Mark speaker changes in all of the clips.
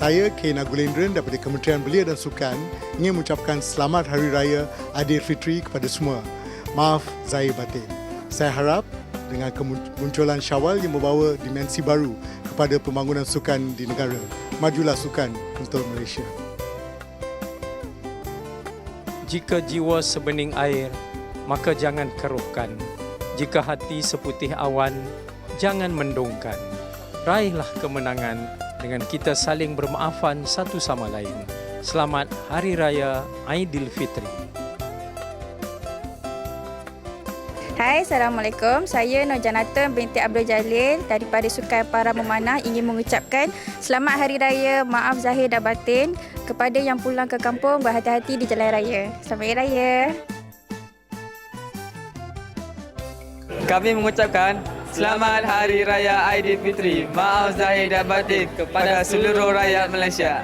Speaker 1: Saya K. Nagulendran daripada Kementerian Belia dan Sukan ingin mengucapkan selamat Hari Raya Aidilfitri kepada semua. Maaf Zahir Batin. Saya harap dengan kemunculan Syawal yang membawa dimensi baru kepada pembangunan sukan di negara. Majulah sukan untuk Malaysia.
Speaker 2: Jika jiwa sebening air, maka jangan keruhkan. Jika hati seputih awan, jangan mendongkan. Raihlah kemenangan dengan kita saling bermaafan satu sama lain. Selamat Hari Raya Aidilfitri.
Speaker 3: Hai, Assalamualaikum. Saya Nur binti Abdul Jalil daripada Sukai Para Memanah ingin mengucapkan Selamat Hari Raya Maaf Zahir dan Batin kepada yang pulang ke kampung berhati-hati di jalan raya. Selamat Hari Raya.
Speaker 4: Kami mengucapkan Selamat Hari Raya Aidilfitri. Maaf Zahir dan Batin kepada seluruh rakyat Malaysia.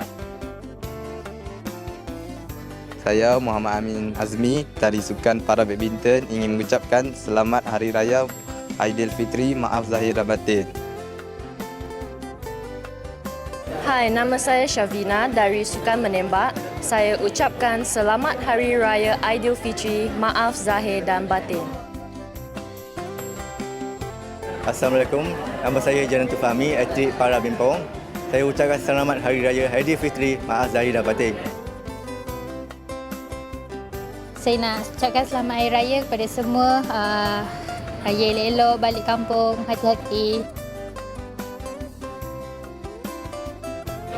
Speaker 5: Saya Muhammad Amin Azmi dari Sukan Para Badminton ingin mengucapkan Selamat Hari Raya Aidilfitri. Maaf Zahir dan Batin.
Speaker 6: Hai, nama saya Shavina dari Sukan Menembak. Saya ucapkan Selamat Hari Raya Aidilfitri. Maaf Zahir dan Batin.
Speaker 7: Assalamualaikum. Nama saya Janatu Fahmi, atlet para bimpong. Saya ucapkan selamat Hari Raya Aidilfitri. Maaf Zahir dan Batin.
Speaker 8: Saya nak ucapkan selamat Hari Raya kepada semua. Uh, raya elok-elok, balik kampung, hati-hati.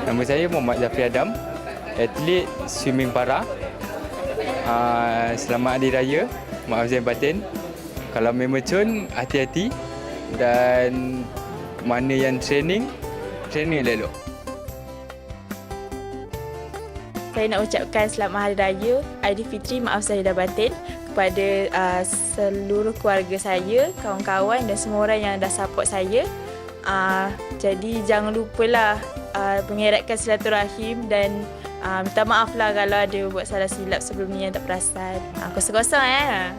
Speaker 4: Nama saya Muhammad Zafri Adam, atlet swimming para. Uh, selamat Hari Raya. Maaf Zahir Batin. Kalau main mercun, hati-hati. Dan mana yang training, training elok.
Speaker 9: Saya nak ucapkan selamat Hari Raya Aidilfitri Maaf Zahir dan Batin kepada uh, seluruh keluarga saya, kawan-kawan dan semua orang yang dah support saya. Uh, jadi jangan lupalah uh, mengeratkan silaturahim dan uh, minta maaf lah kalau ada buat salah silap sebelum ni yang tak perasan. Uh, kosong-kosong eh.